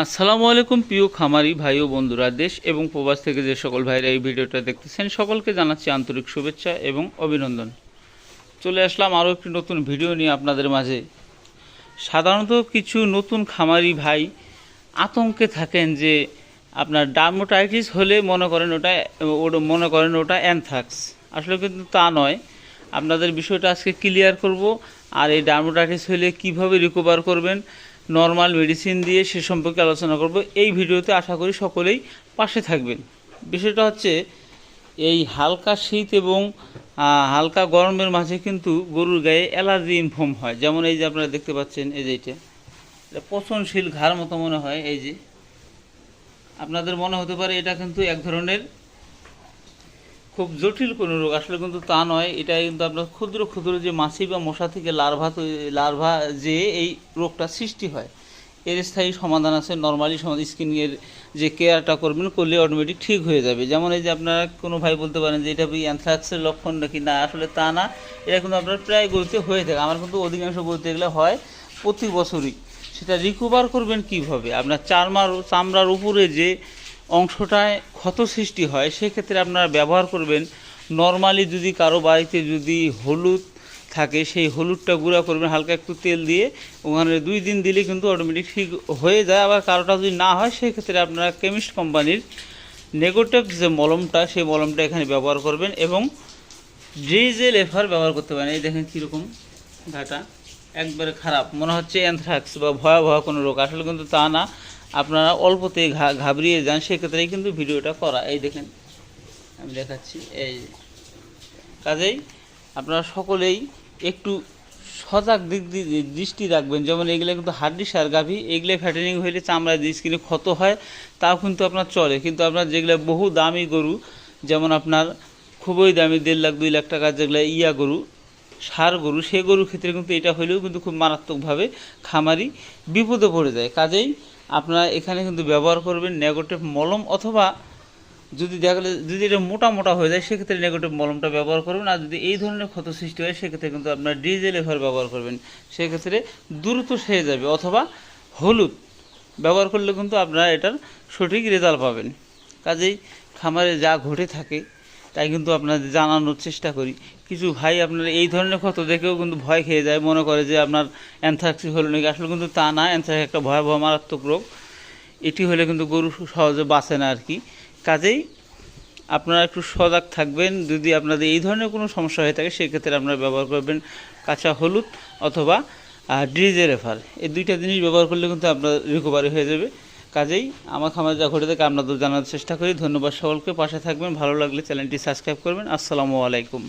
আসসালামু আলাইকুম প্রিয় খামারি ভাই ও বন্ধুরা, দেশ এবং প্রবাস থেকে যে সকল ভাইরা এই ভিডিওটা দেখতেছেন, সকলকে জানাচ্ছি আন্তরিক শুভেচ্ছা এবং অভিনন্দন। চলে আসলাম আরও একটি নতুন ভিডিও নিয়ে আপনাদের মাঝে। সাধারণত কিছু নতুন খামারি ভাই আতঙ্কে থাকেন যে আপনার ডার্মোটাইটিস হলে মনে করেন ওটা ওটা মনে করেন ওটা অ্যানথ্রাক্স। আসলে কিন্তু তা নয়। আপনাদের বিষয়টা আজকে ক্লিয়ার করব। আর এই ডার্মোটাইটিস হলে কীভাবে রিকভার করবেন নর্মাল মেডিসিন দিয়ে সে সম্পর্কে আলোচনা করব। এই ভিডিওতে আশা করি সকলেই পাশে থাকবেন। বিষয়টা হচ্ছে, এই হালকা শীত এবং হালকা গরমের মাঝে কিন্তু গরুর গায়ে অ্যালার্জি ইনফর্ম হয়। যেমন এই যে আপনারা দেখতে পাচ্ছেন, এই যে এটা এটা পচনশীল ঘাড় মতো মনে হয়, এই যে। আপনাদের মনে হতে পারে এটা কিন্তু এক ধরনের খুব জটিল কোনো রোগ, আসলে কিন্তু তা নয়। এটা কিন্তু আপনার ক্ষুদ্র ক্ষুদ্র যে মাছি বা মশা থেকে লার্ভা লার্ভা যে এই রোগটা সৃষ্টি হয়, এর স্থায়ী সমাধান আছে। নর্মালি স্কিনের যে কেয়ারটা করবেন, করলে অটোমেটিক ঠিক হয়ে যাবে। যেমন এই যে আপনারা কোনো ভাই বলতে পারেন যে, এটা অ্যানথ্রাক্সের লক্ষণ নাকি? না, আসলে তা না। এটা কিন্তু আপনার প্রায় গরুতে হয়ে থাকে। আমার কিন্তু অধিকাংশ গরুতে এগুলো হয় প্রতি বছরই। সেটা রিকভার করবেন কীভাবে? আপনার চারমার, চামড়ার উপরে যে অংশটায় ক্ষত সৃষ্টি হয়, সেক্ষেত্রে আপনারা ব্যবহার করবেন নর্মালি যদি কারও বাড়িতে যদি হলুদ থাকে, সেই হলুদটা গুঁড়া করবেন, হালকা একটু তেল দিয়ে, ওখানে দুই দিন দিলে কিন্তু অটোমেটিক ঠিক হয়ে যায়। আবার কারোটা যদি না হয়, সেক্ষেত্রে আপনারা কেমিস্ট কোম্পানির নেগোটেক যে মলমটা, সেই মলমটা এখানে ব্যবহার করবেন এবং ড্রিজেল এফার ব্যবহার করতে পারেন। এই দেখেন কীরকম ঘাটা, একবারে খারাপ। মনে হচ্ছে অ্যানথ্রাক্স বা ভয়াবহ কোনো রোগ। আসলে কিন্তু তা না। আপনারা অল্পতেই ঘা ঘাবড়িয়ে যান সেক্ষেত্রেই কিন্তু ভিডিওটা করা। এই দেখেন, আমি দেখাচ্ছি, এই কাজেই আপনারা সকলেই একটু সজাগ দিক দৃষ্টি রাখবেন। যেমন এগুলো কিন্তু হাড্ডি সার গাভী, এগুলো ফ্যাটেনিং হইলে চামড়া দিয়ে স্কিনে ক্ষত হয়, তাও কিন্তু আপনার চলে। কিন্তু আপনার যেগুলো বহু দামি গরু, যেমন আপনার খুবই দামি দেড় লাখ, দুই লাখ টাকার যেগুলো ইয়া গরু, সার গরু, সে গরুর ক্ষেত্রে কিন্তু এটা হলেও কিন্তু খুব মারাত্মকভাবে খামারি বিপদে পড়ে যায়। কাজেই আপনারা এখানে কিন্তু ব্যবহার করবেন নেগেটিভ মলম অথবা যদি দেখা যদি এটা মোটা মোটা হয়ে যায়, সেক্ষেত্রে নেগেটিভ মলমটা ব্যবহার করবেন। আর যদি এই ধরনের ক্ষত সৃষ্টি হয়, সেক্ষেত্রে কিন্তু আপনার ডিজেল এফার ব্যবহার করবেন। সেক্ষেত্রে দ্রুত সেরে যাবে অথবা হলুদ ব্যবহার করলে কিন্তু আপনারা এটার সঠিক রেজাল্ট পাবেন। কাজেই খামারে যা ঘটে থাকে তাই কিন্তু আপনাদের জানানোর চেষ্টা করি। কিছু ভাই আপনার এই ধরনের ক্ষত দেখেও কিন্তু ভয় খেয়ে যায়, মনে করে যে আপনার অ্যানথ্রাক্সি হলো নাকি। আসলে কিন্তু তা না, অ্যানথ্রাক্স একটা ভয়াবহ মারাত্মক রোগ। এটি হলে কিন্তু গরু সহজে বাঁচে না আর কি কাজেই আপনারা একটু সজাগ থাকবেন। যদি আপনাদের এই ধরনের কোনো সমস্যা হয়ে থাকে, সেক্ষেত্রে আপনারা ব্যবহার করবেন কাঁচা হলুদ অথবা ড্রিজের রেফার। এই দুইটা জিনিস ব্যবহার করলে কিন্তু আপনার রিকভারি হয়ে যাবে। কাজেই আমার খামার যা ঘটে থাকে আপনাদের জানার চেষ্টা করি। ধন্যবাদ সকলকে। পাশে থাকবেন। ভালো লাগলে চ্যানেলটি সাবস্ক্রাইব করবেন। আসসালামু আলাইকুম।